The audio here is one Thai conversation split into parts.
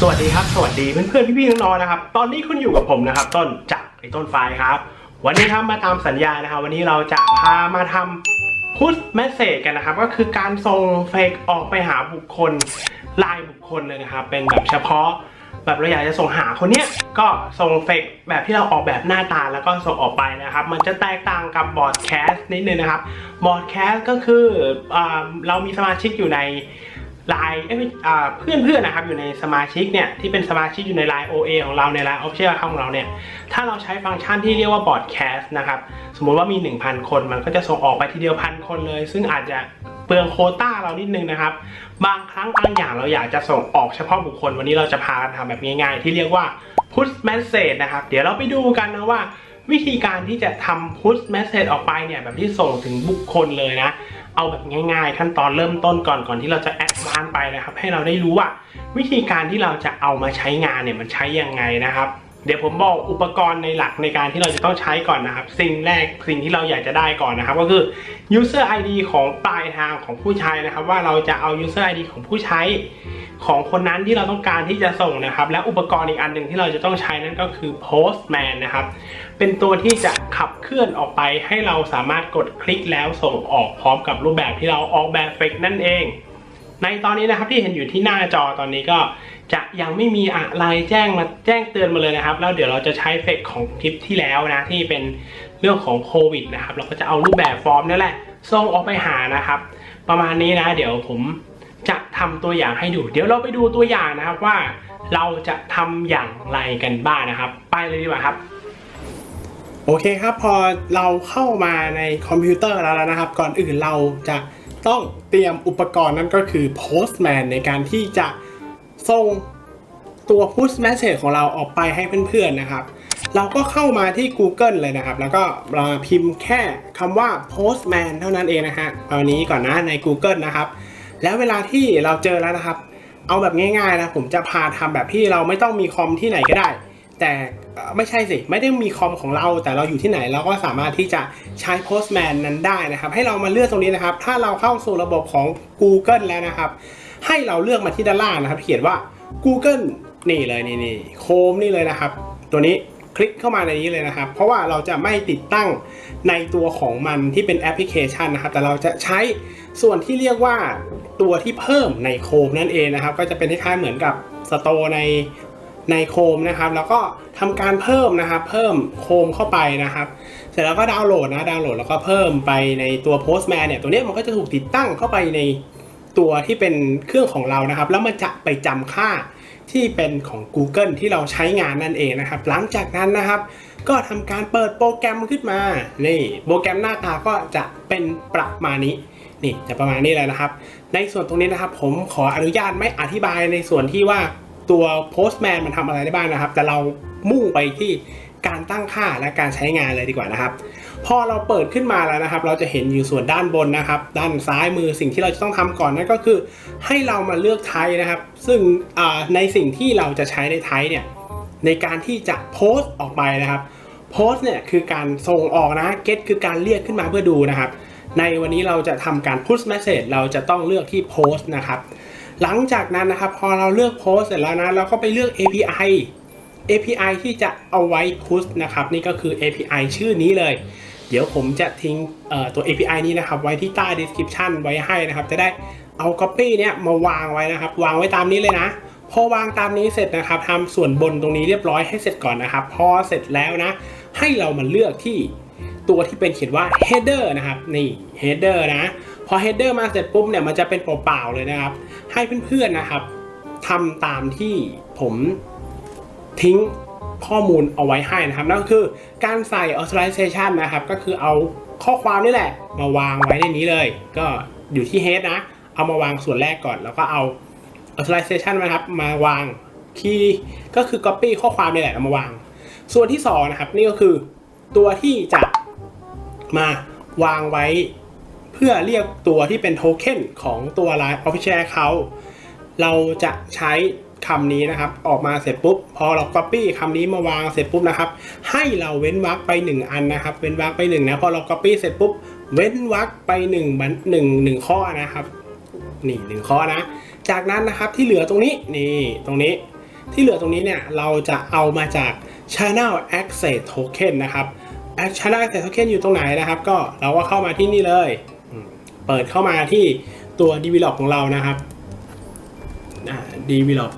สวัสดีครับ สวัสดีเพื่อนๆพี่ๆน้องๆนะครับ ตอนนี้คุณอยู่กับผมนะครับ ต้นจากไอ้ต้นไฟครับ วันนี้ครับมาตามสัญญานะครับ วันนี้เราจะพามาทำพุชเมสเซจกันนะครับ ก็คือการส่งเฟกออกไปหาบุคคลลายบุคคลเลยนะครับ เป็นแบบเฉพาะ แบบเราอยากจะส่งหาคนเนี้ยก็ส่งเฟกแบบที่เราออกแบบหน้าตาแล้วก็ส่งออกไปนะครับ มันจะแตกต่างกับบอร์ดแคสนิดนึงนะครับบอร์ดแคสก็คืออาเรามีสมาชิกอยู่ใน ไลน์เพื่อนเพื่อนๆนะครับอยู่ในสมาชิกเนี่ยที่เป็นสมาชิกอยู่ในไลน์ OA ของเราในไลน์ Official Account ของเราเนี่ยถ้าเราใช้ฟังก์ชันที่เรียกว่าบอร์ดแคสนะครับสมมุติว่ามี 1,000 คนมันก็จะส่งออกไปทีเดียวพันคนเลย ซึ่งอาจจะเปลืองโคต้าเรานิดนึงนะครับ บางครั้งบางอย่างเราอยากจะส่งออกเฉพาะบุคคล วันนี้เราจะพากันทำแบบง่ายๆ ที่เรียกว่า push message นะครับ เดี๋ยวเราไปดูกันนะว่า วิธีการที่จะทำ push message ออกไปเนี่ยแบบที่ส่งถึงบุคคลเลยนะ เอาแบบง่ายๆ ขั้นตอนเริ่มต้นก่อนก่อนที่เราจะแอดวานไปนะครับ ให้เราได้รู้ว่าวิธีการที่เราจะเอามาใช้งานเนี่ยมันใช้ยังไงนะครับ เดี๋ยวผมบอกอุปกรณ์ในหลักในการที่เราจะต้องใช้ก่อนนะครับ สิ่งแรกสิ่งที่เราอยากจะได้ก่อนนะครับ ก็คือ user ID ของปลายทางของผู้ใช้นะครับ ว่าเราจะเอา user ID ของผู้ใช้ของคนนั้นที่เราต้องการที่จะส่งนะครับ และอุปกรณ์อีกอันหนึ่งที่เราจะต้องใช้นั่นก็คือ postman นะครับ เป็นตัวที่จะขับเคลื่อนออกไปให้เราสามารถกดคลิกแล้วส่งออกพร้อมกับรูปแบบที่เราออกแบบเฟกนั่นเอง ในตอนนี้นะครับที่เห็นอยู่ที่หน้าจอตอนนี้ก็ จะยังไม่มีอะไรแจ้งมาแจ้งเตือนมาเลยนะครับ แล้วเดี๋ยวเราจะใช้เฟกของคลิปที่แล้วนะที่เป็นเรื่องของโควิดนะครับ เราก็จะเอารูปแบบฟอร์มนั่นแหละส่งออกไปหานะครับ ประมาณนี้นะเดี๋ยวผมจะทำตัวอย่างให้ดู เดี๋ยวเราไปดูตัวอย่างนะครับว่าเราจะทำอย่างไรกันบ้างนะครับ ไปเลยดีกว่าครับ โอเคครับพอเราเข้ามาในคอมพิวเตอร์แล้วนะครับ ก่อนอื่นเราจะต้องเตรียมอุปกรณ์นั่นก็คือ Postman ในการที่จะ ส่งตัว push message ของเราออกไปให้เพื่อนๆนะครับ เราก็เข้ามาที่ Google เลยนะครับ แล้วก็มาพิมพ์แค่คำว่า Postman เท่านั้นเองนะฮะเอานี้ก่อนนะใน Google นะครับ แล้วเวลาที่เราเจอแล้วนะครับ เอาแบบง่ายๆนะ ผมจะพาทำแบบที่เราไม่ต้องมีคอมที่ไหนก็ได้ แต่ไม่ใช่สิ ไม่ได้มีคอมของเรา แต่เราอยู่ที่ไหนเราก็สามารถที่จะใช้ Postman นั้นได้นะครับ ให้เรามาเลือกตรงนี้นะครับ ถ้าเราเข้าสู่ระบบของ Google แล้วนะครับ ให้เราเลือกมาที่ด้านล่างนะครับ เขียนว่า Google นี่เลยนี่นี่โคมนี่เลยนะครับ ตัวนี้คลิกเข้ามาในนี้เลยนะครับ เพราะว่าเราจะไม่ติดตั้งในตัวของมันที่เป็นแอปพลิเคชันนะครับ แต่เราจะใช้ส่วนที่เรียกว่าตัวที่เพิ่มในโคมนั่นเองนะครับ ก็จะเป็นคล้ายๆเหมือนกับสโตร์ในในโคมนะครับ แล้วก็ทำการเพิ่มนะครับ เพิ่มโคมเข้าไปนะครับ เสร็จแล้วก็ดาวน์โหลดนะดาวน์โหลดแล้วก็เพิ่มไปในตัว Postman เนี่ยตัวนี้มันก็จะถูกติดตั้งเข้าไปใน ตัวที่เป็นเครื่องของเรานะครับ แล้วมันจะไปจำค่าที่เป็นของ Google ที่เราใช้งานนั่นเองนะครับ หลังจากนั้นนะครับ ก็ทำการเปิดโปรแกรมขึ้นมานี่โปรแกรมหน้าตาก็จะเป็นประมาณนี้นี่จะประมาณนี้เลยนะครับ ในส่วนตรงนี้นะครับ ผมขออนุญาตไม่อธิบายในส่วนที่ว่าตัว Postman มันทำอะไรได้บ้างนะครับ แต่เรามุ่งไปที่ การตั้งค่าและการใช้งานเลยดีกว่านะครับ พอเราเปิดขึ้นมาแล้วนะครับ เราจะเห็นอยู่ส่วนด้านบนนะครับ ด้านซ้ายมือสิ่งที่เราจะต้องทำก่อนนั่นก็คือ ให้เรามาเลือกไทป์นะครับ ซึ่งในสิ่งที่เราจะใช้ในไทป์เนี่ยในการที่จะโพสต์ออกไปนะครับโพสต์เนี่ยคือการส่งออกนะ get คือการเรียกขึ้นมาเพื่อดูนะครับ ในวันนี้เราจะทำการ push message เราจะต้องเลือกที่ post นะครับหลังจากนั้นนะครับพอเราเลือก post เสร็จแล้วนะเราก็ไปเลือก API API ที่จะเอาไว้ push นะครับนี่ก็คือ API ชื่อนี้เลย เดี๋ยวผมจะทิ้งตัว API นี้นะครับ ไว้ที่ใต้ description ไว้ให้นะครับ จะได้เอา copy เนี่ยมาวางไว้นะครับ วางไว้ตามนี้เลยนะ พอวางตามนี้เสร็จนะครับทำส่วนบนตรงนี้เรียบร้อยให้เสร็จก่อนนะครับ พอเสร็จแล้วนะ ให้เรามาเลือกที่ตัวที่เป็นเขียนว่า header นะครับนี่ header นะ พอ header มาเสร็จปุ๊บเนี่ยมันจะเป็นเปล่าๆเลยนะครับ ให้เพื่อนๆนะครับทำตามที่ผม ทิ้งข้อมูลเอาไว้ให้นะครับนั่นก็คือการใส่ authorization นะครับ ก็คือเอาข้อความนี่แหละ มาวางไว้ในนี้เลย ก็อยู่ที่ head นะ เอามาวางส่วนแรกก่อน แล้วก็เอา authorization นะครับ มาวางคีย์ก็คือ copy ข้อความนี่แหละเอามาวาง ส่วนที่สองนะครับนี่ก็คือตัวที่จะมาวางไว้ เพื่อเรียกตัวที่เป็นโทเค็นของตัว Line Official Account เราจะใช้ คำนี้นะครับ ออกมาเสร็จปุ๊บ พอเรา Copy คำนี้มาวางเสร็จปุ๊บนะครับ ให้เราเว้นวรรคไป 1 อันนะครับ เว้นวรรคไป1นะพอเรา Copy เสร็จปุ๊บ เว้นวรรคไป1บันหนึ่งหนึ่งข้อนะครับ นี่หนึ่งข้อนะ จากนั้นนะครับที่เหลือตรงนี้นี่ตรงนี้ที่เหลือตรงนี้เนี่ยเราจะเอามาจาก Channel Access Token นะครับ Channel Access Token อยู่ตรงไหนนะครับ ก็เราก็เข้ามาที่นี่เลย เปิดเข้ามาที่ตัว Develop ของเรานะครับ Develop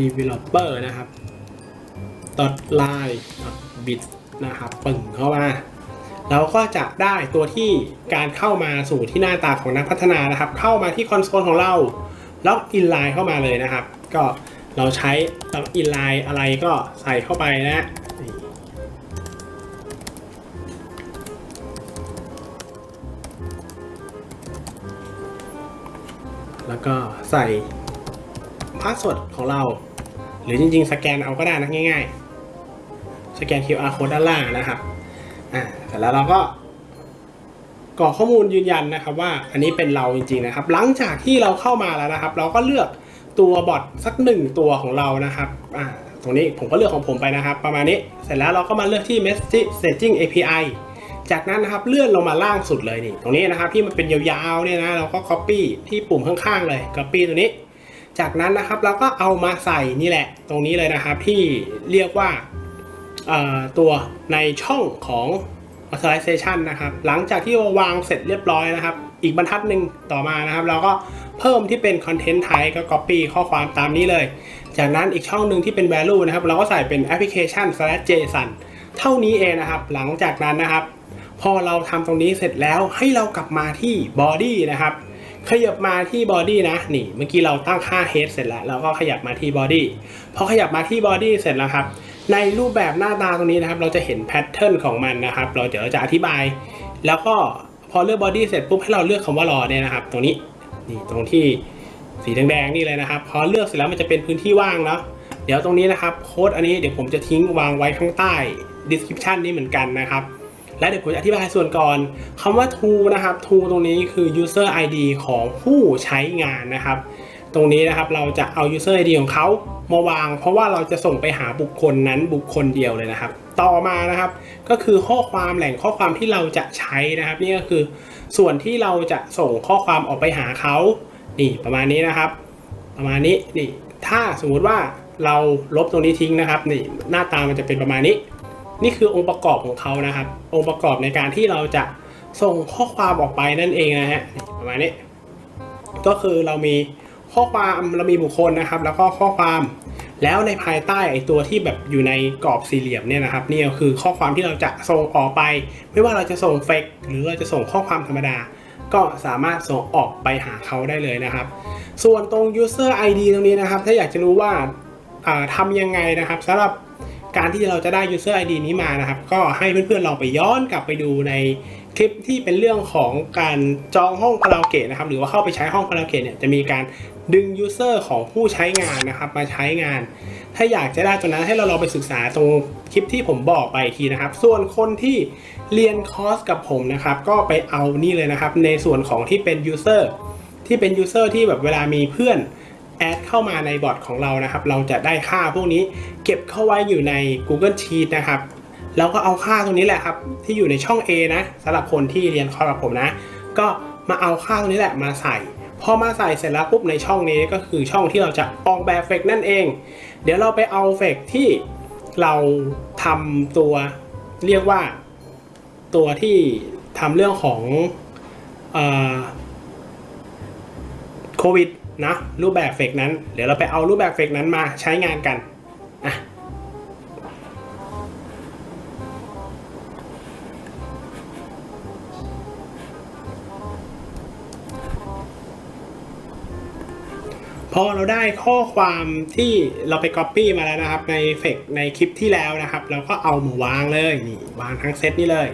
Developer นะครับ .line bit นะครับปึ่งเข้ามาเราก็จะได้ตัวที่การเข้ามาสู่ที่หน้าตาของนักพัฒนานะครับ เข้ามาที่คอนโซลของเราล็อกอินไลน์เข้ามาเลยนะครับ ก็เราใช้ล็อกอินไลน์อะไรก็ใส่เข้าไปนะแล้วก็ใส่ พาสเวิร์ดของเรา หรือจริง ๆ สแกนเอาก็ได้นะง่ายๆ สแกน QR code ด้านล่างนะครับอ่าเสร็จแล้วเราก็กรอกข้อมูลยืนยันนะครับว่าอันนี้เป็นเราจริงๆนะครับ หลังจากที่เราเข้ามาแล้วนะครับ เราก็เลือกตัวบอทสักหนึ่งตัวของเรานะครับอ่าตรงนี้ผมก็เลือกของผมไปนะครับ ประมาณนี้เสร็จแล้วเราก็มาเลือกที่ Messaging API จากนั้นนะครับเลื่อนลงมาล่างสุดเลยนี่ตรงนี้นะครับที่มันเป็นยาวๆเนี่ยนะเราก็ Copy ที่ปุ่มข้างๆเลย Copy ตัวนี้ จากนั้นนะครับเราก็เอามาใส่นี่แหละ ตรงนี้เลยนะครับที่เรียกว่าตัวในช่องของ authorization นะครับ หลังจากที่วางเสร็จเรียบร้อยนะครับ อีกบรรทัดหนึ่งต่อมานะครับ เราก็เพิ่มที่เป็น content type ก็ copy ข้อความตามนี้เลย จากนั้นอีกช่องหนึ่งที่เป็น value นะครับ เราก็ใส่เป็น application json เท่านี้เองนะครับ หลังจากนั้นนะครับ พอเราทำตรงนี้เสร็จแล้วให้เรากลับมาที่ body นะครับ ขยับมาที่ body นะนี่เมื่อกี้เราตั้งค่า head เสร็จแล้วเราก็ขยับมาที่ body พอขยับมาที่ body เสร็จแล้วครับ ในรูปแบบหน้าตาตรงนี้นะครับ เราจะเห็นแพทเทิร์นของมันนะครับ เราเดี๋ยวจะอธิบาย แล้วก็พอเลือก body เสร็จปุ๊บให้เราเลือกคำว่ารอเนี่ยนะครับ ตรงนี้นี่ตรงที่สีแดงๆนี่เลยนะครับ พอเลือกเสร็จแล้วมันจะเป็นพื้นที่ว่างเนาะเดี๋ยวตรงนี้นะครับโค้ดอันนี้เดี๋ยวผมจะทิ้งวางไว้ข้างใต้ description นี้เหมือนกันนะครับ และเดี๋ยวผมจะอธิบายส่วนก่อนคำว่า to นะครับ to ตรงนี้คือ user ID ของผู้ใช้งานนะครับ ตรงนี้นะครับเราจะเอา user ID ของเขามาวาง เพราะว่าเราจะส่งไปหาบุคคลนั้นบุคคลเดียวเลยนะครับ ต่อมานะครับ ก็คือข้อความแหล่งข้อความที่เราจะใช้นะครับ นี่ก็คือส่วนที่เราจะส่งข้อความออกไปหาเขานี่ประมาณนี้นะครับ ประมาณนี้นี่ถ้าสมมุติว่าเราลบตรงนี้ทิ้งนะครับนี่หน้าตามันจะเป็นประมาณนี้ นี่คือองค์ประกอบของเขานะครับ องค์ประกอบในการที่เราจะส่งข้อความออกไปนั่นเองนะฮะประมาณนี้ ก็คือเรามีข้อความเรามีบุคคลนะครับ แล้วก็ข้อความแล้วในภายใต้ไอตัวที่แบบอยู่ในกรอบสี่เหลี่ยมเนี่ยนะครับนี่ก็คือข้อความที่เราจะส่งออกไป ไม่ว่าเราจะส่งเฟกหรือเราจะส่งข้อความธรรมดา ก็สามารถส่งออกไปหาเขาได้เลยนะครับ ส่วนตรง user ID ตรงนี้นะครับ ถ้าอยากจะรู้ว่าทำยังไงนะครับสำหรับ การที่เราจะได้ user ID นี้มานะครับ ก็ให้เพื่อนๆลองไปย้อนกลับไปดูในคลิปที่เป็นเรื่องของการจองห้องคาราโอเกะนะครับ หรือว่าเข้าไปใช้ห้องคาราโอเกะเนี่ยจะมีการดึง user ของผู้ใช้งานนะครับ มาใช้งาน ถ้าอยากจะได้ตัวนั้นให้เราลองไปศึกษาตรงคลิปที่ผมบอกไปทีนะครับ ส่วนคนที่เรียนคอร์สกับผมนะครับ ก็ไปเอานี่เลยนะครับ ในส่วนของที่เป็น user ที่เป็น user ที่แบบเวลามีเพื่อน แอดเข้ามาในบอทของเรานะครับ เราจะได้ค่าพวกนี้เก็บเข้าไว้อยู่ใน Google Sheet นะครับเราก็เอาค่าตรงนี้แหละครับ ที่อยู่ในช่อง A นะสำหรับคนที่เรียนคอร์สกับผมนะ ก็มาเอาค่าตรงนี้แหละมาใส่พอมาใส่เสร็จแล้วปุ๊บในช่องนี้ก็คือช่องที่เราจะออกแบบเฟกนั่นเอง เดี๋ยวเราไปเอาเฟกที่เราทำตัวเรียกว่าตัวที่ทำเรื่องของโควิด นะรูปแบบเฟกนั้น เดี๋ยวเราไปเอารูปแบบเฟกนั้นมาใช้งานกันอะพอเราได้ข้อความที่เราไป Copy มาแล้วนะครับ ในเฟกในคลิปที่แล้วนะครับ เราก็เอามาวางเลยนี่วางทั้งเซตนี้เลย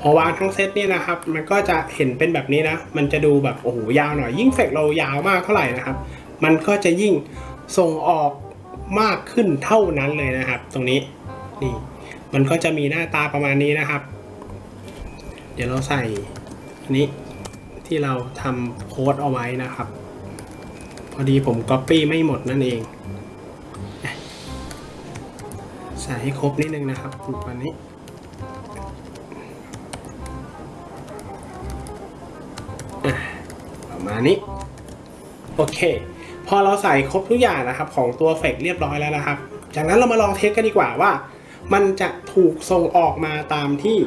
พอวางทั้งเซตเนี่ยนะครับ มันก็จะเห็นเป็นแบบนี้นะ มันจะดูแบบโอ้โหยาวหน่อย ยิ่งเฟกเรายาวมากเท่าไหร่นะครับ มันก็จะยิ่งส่งออกมากขึ้นเท่านั้นเลยนะครับ ตรงนี้นี่มันก็จะมีหน้าตาประมาณนี้นะครับ เดี๋ยวเราใส่อันนี้ที่เราทำโค้ดเอาไว้นะครับ พอดีผมก๊อปปี้ไม่หมดนั่นเอง ใส่ให้ครบนิดนึงนะครับประมาณนี้ มาณนี้ โอเค พอเราใส่ครบทุกอย่างนะครับ ของตัวเฟกเรียบร้อยแล้วนะครับ จากนั้นเรามาลองเทสกันดีกว่าว่า มันจะถูกส่งออกมาตามที่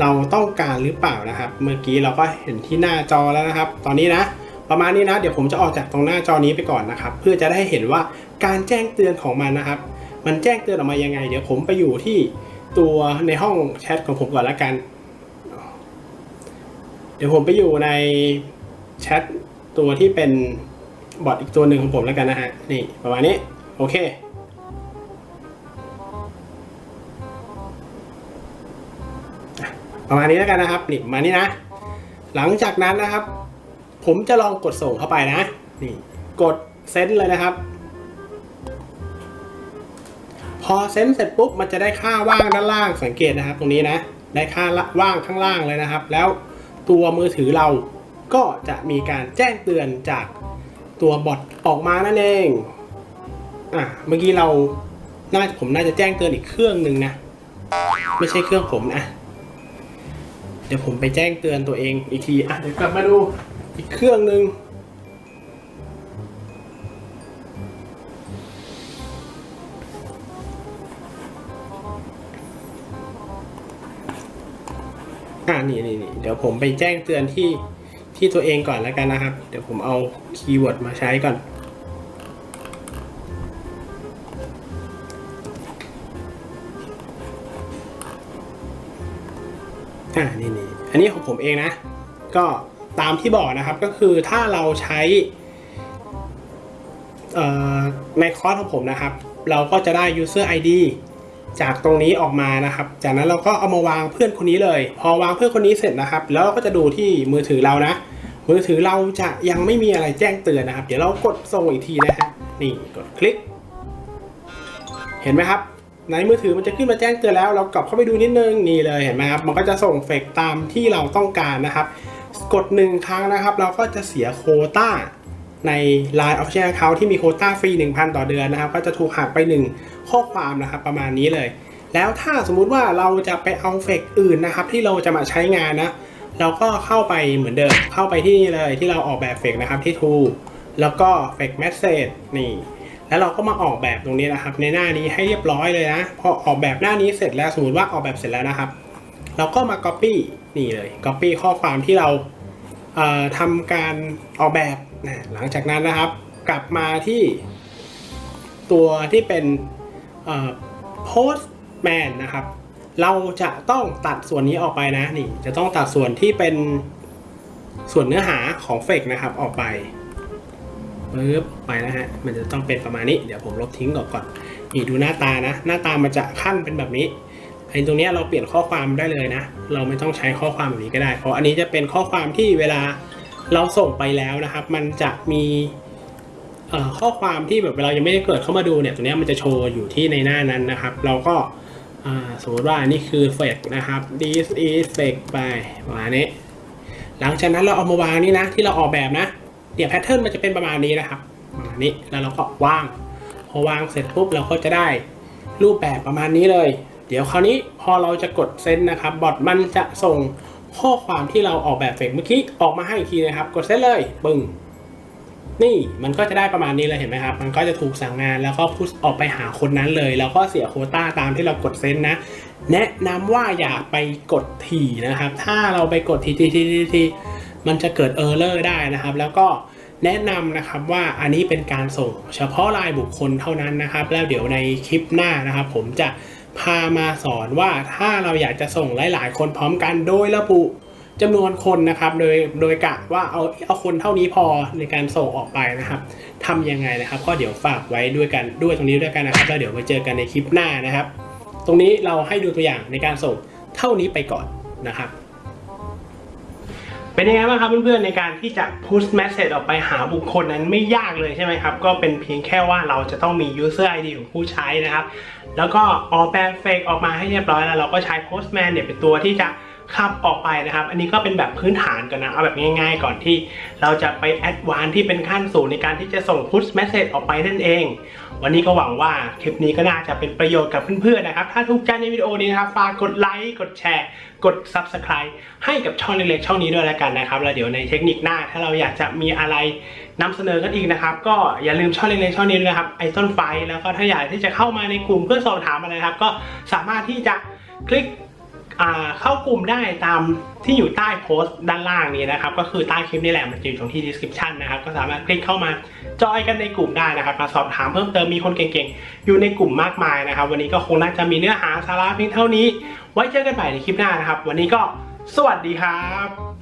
เราต้องการหรือเปล่านะครับ เมื่อกี้เราก็เห็นที่หน้าจอแล้วนะครับ ตอนนี้นะ ประมาณนี้นะ เดี๋ยวผมจะออกจากตรงหน้าจอนี้ไปก่อนนะครับ เพื่อจะได้เห็นว่าการแจ้งเตือนของมันนะครับ มันแจ้งเตือนออกมายังไง เดี๋ยวผมไปอยู่ที่ตัวในห้องแชทของผมก่อนละกัน เดี๋ยวผมไปอยู่ในแชท ตัวที่เป็นบอทอีกตัวหนึ่งของผมแล้วกันนะฮะ นี่ประมาณนี้ โอเค ประมาณนี้แล้วกันนะครับนี่มานี้นะ หลังจากนั้นนะครับ ผมจะลองกดส่งเข้าไปนะ นี่ กดเซนเลยนะครับ พอเซนเสร็จปุ๊บ มันจะได้ค่าว่างด้านล่างสังเกตนะครับ ตรงนี้นะ ได้ค่าว่างข้างล่างเลยนะครับ แล้วตัวมือถือเรา ก็จะมีการแจ้งเตือนจากตัวบอทออกมานั่นเอง อะ เมื่อกี้เรา น่าผมน่าจะแจ้งเตือนอีกเครื่องหนึ่งนะ ไม่ใช่เครื่องผมนะ เดี๋ยวผมไปแจ้งเตือนตัวเองอีกที อะ เดี๋ยวกลับมาดูอีกเครื่องหนึ่งอ่านี่นี่นี่เดี๋ยวผมไปแจ้งเตือนที่ ที่ตัวเองก่อนแล้วกันนะครับ เดี๋ยวผมเอาคีย์เวิร์ดมาใช้ก่อน อ่า นี่นี่อันนี้ของผมเองนะ ก็ตามที่บอกนะครับ ก็คือถ้าเราใช้เอ่อในคอร์สของผมนะครับ เราก็จะได้ user ID จากตรงนี้ออกมานะครับ จากนั้นเราก็เอามาวางเพื่อนคนนี้เลย พอวางเพื่อนคนนี้เสร็จนะครับ แล้วเราก็จะดูที่มือถือเรานะ มือถือเราจะยังไม่มีอะไรแจ้งเตือนนะครับ เดี๋ยวเรากดส่งอีกทีนะฮะนี่กดคลิก เห็นไหมครับในมือถือมันจะขึ้นมาแจ้งเตือนแล้ว เรากลับเข้าไปดูนิดนึงนี่เลยเห็นไหมครับมันก็จะส่งเฟกตามที่เราต้องการนะครับ กดหนึ่งครั้งนะครับ เราก็จะเสียโคต้าใน Line Official Account ที่มีโคต้าฟรี 1,000 ต่อเดือนนะครับ ก็จะถูกหักไป 1 ข้อความนะครับประมาณนี้เลย แล้วถ้าสมมุติว่าเราจะไปเอาเฟกอื่นนะครับ ที่เราจะมาใช้งานนะ เราก็เข้าไปเหมือนเดิม เข้าไปที่นี่เลยที่เราออกแบบเฟกนะครับที่ Tool แล้วก็เฟก Message นี่แล้วเราก็มาออกแบบตรงนี้นะครับ ในหน้านี้ให้เรียบร้อยเลยนะพอออกแบบหน้านี้เสร็จแล้วสมมติว่าออกแบบเสร็จแล้วนะครับ เราก็มา Copy นี่เลย Copy ข้อความที่เราเอ่อทำการออกแบบนะหลังจากนั้นนะครับ กลับมาที่ตัวที่เป็นเอ่อ Postman นะครับ เราจะต้องตัดส่วนนี้ออกไปนะนี่ จะต้องตัดส่วนที่เป็นส่วนเนื้อหาของเฟกนะครับออกไปปึ๊บไปนะฮะมันจะต้องเป็นประมาณนี้เดี๋ยวผมลบทิ้งก่อนก่อนนี่ดูหน้าตานะ หน้าตามันจะขั้นเป็นแบบนี้ไอ้ตรงเนี้ยเราเปลี่ยนข้อความได้เลยนะ เราไม่ต้องใช้ข้อความแบบนี้ก็ได้ เพราะอันนี้จะเป็นข้อความที่เวลาเราส่งไปแล้วนะครับ มันจะมีข้อความที่แบบเรายังไม่ได้เกิดเข้ามาดูเนี่ย ตรงเนี้ยมันจะโชว์อยู่ที่ในหน้านั้นนะครับ เราก็ สมมติว่านี่คือ fake นะครับ this is f a k ไปประมาณนี้ หลังจากนั้นเราเอามาวางนี่นะ ที่เราออกแบบนะเนี่ยวแพทเทิร์นมันจะเป็นประมาณนี้นะครับประมาณนี้แล้วเราก็วาง พอวางเสร็จปุ๊บเราก็จะได้รูปแบบประมาณนี้เลย เดี๋ยวคราวนี้พอเราจะกดเซนนะครับบอทมันจะส่งข้อความที่เราออกแบบเฟกเมื่อกี้ออกมาให้อีกทีนะครับ กดเซนเลยปึ้ง นี่มันก็จะได้ประมาณนี้เลยเห็นไหมครับ มันก็จะถูกสั่งงานแล้วก็พุชออกไปหาคนนั้นเลย แล้วก็เสียโคต้าตามที่เรากดเซ็นนะ แนะนำว่าอย่าไปกดถี่นะครับ ถ้าเราไปกดทีทีทีทีทีมันจะเกิดเออร์เลอร์ได้นะครับ แล้วก็แนะนำนะครับว่าอันนี้เป็นการส่งเฉพาะรายบุคคลเท่านั้นนะครับ แล้วเดี๋ยวในคลิปหน้านะครับ ผมจะพามาสอนว่าถ้าเราอยากจะส่งหลาย ๆ คนพร้อมกันโดยระบุ จำนวนคนนะครับโดยโดยกะว่าเอาเอาคนเท่านี้พอในการส่งออกไปนะครับทำยังไงนะครับ ก็เดี๋ยวฝากไว้ด้วยกันด้วยตรงนี้ด้วยกันนะครับแล้วเดี๋ยวไปเจอกันในคลิปหน้านะครับ ตรงนี้เราให้ดูตัวอย่างในการส่งเท่านี้ไปก่อนนะครับ เป็นยังไงบ้างครับเพื่อนๆในการที่จะ push message ออกไปหาบุคคลนั้นไม่ยากเลยใช่ไหมครับ ก็เป็นเพียงแค่ว่าเราจะต้องมี user ID ของผู้ใช้นะครับ แล้วก็ออกแบบเฟกออกมาให้เรียบร้อยแล้วเราก็ใช้ postman เนี่ยเป็นตัวที่จะขับออกไปนะครับ อันนี้ก็เป็นแบบพื้นฐานก่อนนะ เอาแบบง่ายๆก่อนที่เราจะไปแอดวานที่เป็นขั้นสูงในการที่จะส่งพุชเมสเซจออกไปนั่นเอง วันนี้ก็หวังว่าคลิปนี้ก็น่าจะเป็นประโยชน์กับเพื่อนๆนะครับ ถ้าถูกใจในวิดีโอนี้นะครับฝากกดไลค์กดแชร์ กด Subscribe ให้กับช่องเล็กๆช่องนี้ด้วยแล้วกันนะครับแล้วเดี๋ยวในเทคนิคหน้า ถ้าเราอยากจะมีอะไรนำเสนอกันอีกนะครับ ก็อย่าลืมช่องเล็กๆช่องนี้ด้วยนะครับไอต้นไฟแล้วก็ถ้าอยากที่จะเข้ามาในกลุ่มเพื่อสอบถามอะไรนะครับ ก็สามารถที่จะคลิก เข้ากลุ่มได้ตามที่อยู่ใต้โพสต์ด้านล่างนี้นะครับ ก็คือใต้คลิปนี่แหละมันจะอยู่ตรงที่ description นะครับ ก็สามารถคลิกเข้ามาจอยกันในกลุ่มได้นะครับ มาสอบถามเพิ่มเติมมีคนเก่งๆ อยู่ในกลุ่มมากมายนะครับ วันนี้ก็คงน่าจะมีเนื้อหาสาระเพียงเท่านี้ ไว้เจอกันใหม่ในคลิปหน้านะครับ วันนี้ก็สวัสดีครับ